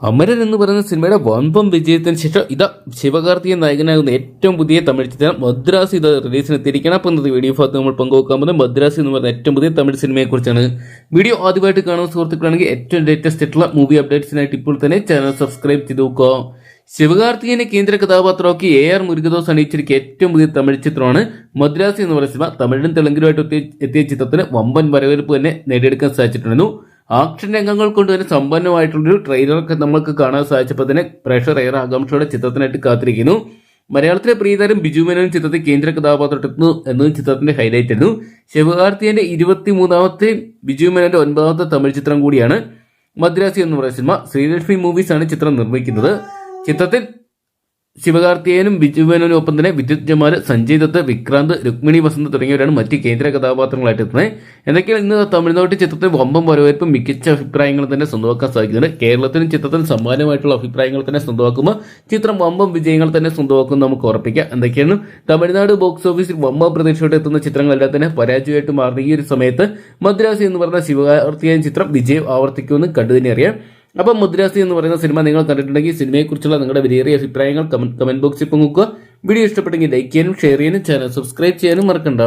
അമരൻ എന്ന് പറയുന്ന സിനിമയുടെ വമ്പം വിജയത്തിന് ശേഷം ഇതാ ശിവകാർത്തികൻ നായകനാകുന്ന ഏറ്റവും പുതിയ തമിഴ് ചിത്രം മദ്രാസ് ഇത് റിലീസിന് എത്തിയിരിക്കണം അപ്പം ഇന്നത്തെ വീഡിയോ ഭാഗത്ത് നമ്മൾ പങ്കുവെക്കാൻ പോകുന്നത് മദ്രാസ് എന്ന് പറയുന്ന ഏറ്റവും പുതിയ തമിഴ് സിനിമയെക്കുറിച്ചാണ് വീഡിയോ ആദ്യമായിട്ട് കാണുന്ന സുഹൃത്തുക്കളാണെങ്കിൽ ഏറ്റവും ലേറ്റസ്റ്റ് ആയിട്ടുള്ള മൂവി അപ്ഡേറ്റ്സിനായിട്ട് ഇപ്പോൾ തന്നെ ചാനൽ സബ്സ്ക്രൈബ് ചെയ്ത് നോക്കുക. ശിവകാർത്തികനെ കേന്ദ്ര കഥാപാത്രമാക്കി എ ആർ മുരുകദോസ് അണിയിച്ചിരിക്കുന്ന ഏറ്റവും പുതിയ തമിഴ് ചിത്രമാണ് മദ്രാസ് എന്ന് പറയുന്ന സിനിമ തമിഴിനും തെലുങ്കിലുമായിട്ട് എത്തിയ ചിത്രത്തിന് വമ്പൻ വരവേൽപ്പ് തന്നെ നേടിയെടുക്കാൻ സാധിച്ചിട്ടുണ്ടായിരുന്നു ആക്ഷൻ രംഗങ്ങൾ കൊണ്ട് തന്നെ സമ്പന്നമായിട്ടുള്ളൊരു ട്രെയിലറൊക്കെ നമുക്ക് കാണാൻ സാധിച്ചപ്പോൾ തന്നെ പ്രേക്ഷകർ ഏറെ ആകാംക്ഷയോടെ ചിത്രത്തിനായിട്ട് കാത്തിരിക്കുന്നു. മലയാളത്തിലെ പ്രിയതാരം ബിജു മേനോൻ ചിത്രത്തിൽ കേന്ദ്ര കഥാപാത്രത്തിനു എന്നതും ചിത്രത്തിന്റെ ഹൈലൈറ്റ് ആയിരുന്നു. ശിവകാർത്തിയന്റെ ഇരുപത്തി മൂന്നാമത്തെ ബിജു മേനോന്റെ ഒൻപതാമത്തെ തമിഴ് ചിത്രം കൂടിയാണ് മദ്രാസി എന്ന് പറയുന്ന സിനിമ. ശ്രീലക്ഷ്മി മൂവീസ് ആണ് ചിത്രം നിർമ്മിക്കുന്നത്. ചിത്രത്തിൽ ശിവകാർത്തികേയനും ബിജു ഒപ്പം തന്നെ വിദ്യുത് ജമാൽ സഞ്ജയ് ദത്ത് വിക്രാന്ത് രുക്മിണി വസന്ത് തുടങ്ങിയവരാണ് മറ്റ് കേന്ദ്ര കഥാപാത്രങ്ങളായിട്ട് എത്തുന്നത്. എന്തൊക്കെയാണ് ഇന്ന് തമിഴ്നാട്ടിൽ ചിത്രത്തിന് വമ്പം വരവേൽപ്പും മികച്ച അഭിപ്രായങ്ങൾ തന്നെ സ്വന്തമാക്കാൻ സാധിക്കുന്നുണ്ട് കേരളത്തിനും ചിത്രത്തിന് സമാനമായിട്ടുള്ള അഭിപ്രായങ്ങൾ തന്നെ സ്വന്തമാക്കുമ്പോൾ ചിത്രം വമ്പം വിജയങ്ങൾ തന്നെ സ്വന്തമാക്കും നമുക്ക് ഉറപ്പിക്കാം. എന്തൊക്കെയാണ്? തമിഴ്നാട് ബോക്സ് ഓഫീസിൽ വമ്പം പ്രതീക്ഷയോടെ എത്തുന്ന ചിത്രങ്ങളെല്ലാം തന്നെ പരാജയമായിട്ട് മാറുന്ന ഈ ഒരു സമയത്ത് മദ്രാസ് എന്ന് പറഞ്ഞ ശിവകാർത്തികൻ ചിത്രം വിജയം ആവർത്തിക്കുമെന്ന് കണ്ടു തന്നെ അറിയാം. അപ്പം മുദ്രാസി എന്ന് പറയുന്ന സിനിമ നിങ്ങൾ കണ്ടിട്ടുണ്ടെങ്കിൽ സിനിമയെക്കുറിച്ചുള്ള നിങ്ങളുടെ വിലയേറിയ അഭിപ്രായങ്ങൾ കമന്റ് കമന്റ് ബോക്സിൽ പങ്കുവെക്കുക വീഡിയോ ഇഷ്ടപ്പെട്ടെങ്കിൽ ലൈക്ക് ചെയ്യാനും ഷെയർ ചെയ്യാനും ചാനൽ സബ്സ്ക്രൈബ് ചെയ്യാനും മറക്കണ്ട.